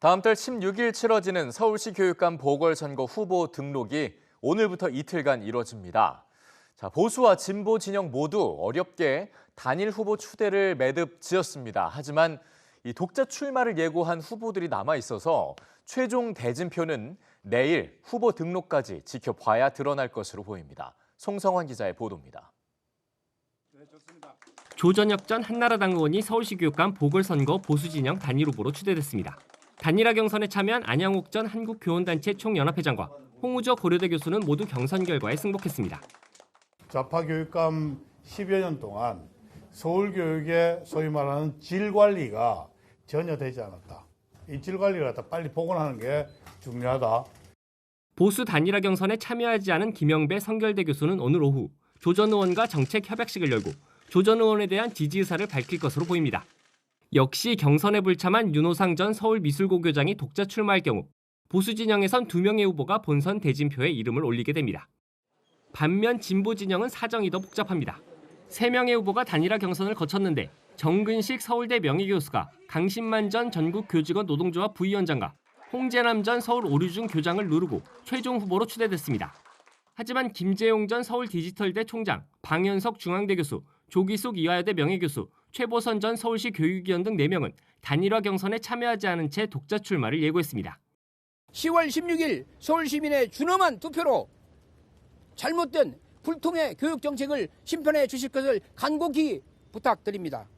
다음 달 16일 치러지는 서울시 교육감 보궐선거 후보 등록이 오늘부터 이틀간 이뤄집니다. 자, 보수와 진보 진영 모두 어렵게 단일 후보 추대를 매듭 지었습니다. 하지만 이 독자 출마를 예고한 후보들이 남아 있어서 최종 대진표는 내일 후보 등록까지 지켜봐야 드러날 것으로 보입니다. 송성환 기자의 보도입니다. 조전혁 전 한나라당 의원이 서울시 교육감 보궐선거 보수진영 단일 후보로 추대됐습니다. 단일화 경선에 참여한 안양옥 전 한국교원단체 총연합회장과 홍우저 고려대 교수는 모두 경선 결과에 승복했습니다. 좌파 교육감 10여 년 동안 서울 교육의 소위 말하는 질 관리가 전혀 되지 않았다. 이 질 관리를 갖다 빨리 복원하는 게 중요하다. 보수 단일화 경선에 참여하지 않은 김영배 성결대 교수는 오늘 오후 조전 의원과 정책 협약식을 열고 조전 의원에 대한 지지 의사를 밝힐 것으로 보입니다. 역시 경선에 불참한 윤호상 전 서울미술고교장이 독자 출마할 경우 보수 진영에선 두 명의 후보가 본선 대진표에 이름을 올리게 됩니다. 반면 진보 진영은 사정이 더 복잡합니다. 세 명의 후보가 단일화 경선을 거쳤는데 정근식 서울대 명예교수가 강신만 전 전국 교직원 노동조합 부위원장과 홍재남 전 서울 오류중 교장을 누르고 최종 후보로 추대됐습니다. 하지만 김재용 전 서울 디지털대 총장, 방현석 중앙대 교수, 조기숙 이화여대 명예교수, 최보선 전 서울시 교육위원 등 4명은 단일화 경선에 참여하지 않은 채 독자 출마를 예고했습니다. 10월 16일 서울 시민의 준엄한 투표로 잘못된 불통의 교육 정책을 심판해 주실 것을 간곡히 부탁드립니다.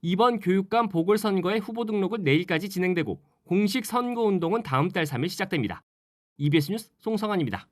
이번 교육감 보궐선거의 후보 등록은 내일까지 진행되고 공식 선거 운동은 다음 달 3일 시작됩니다. EBS 뉴스 송성환입니다.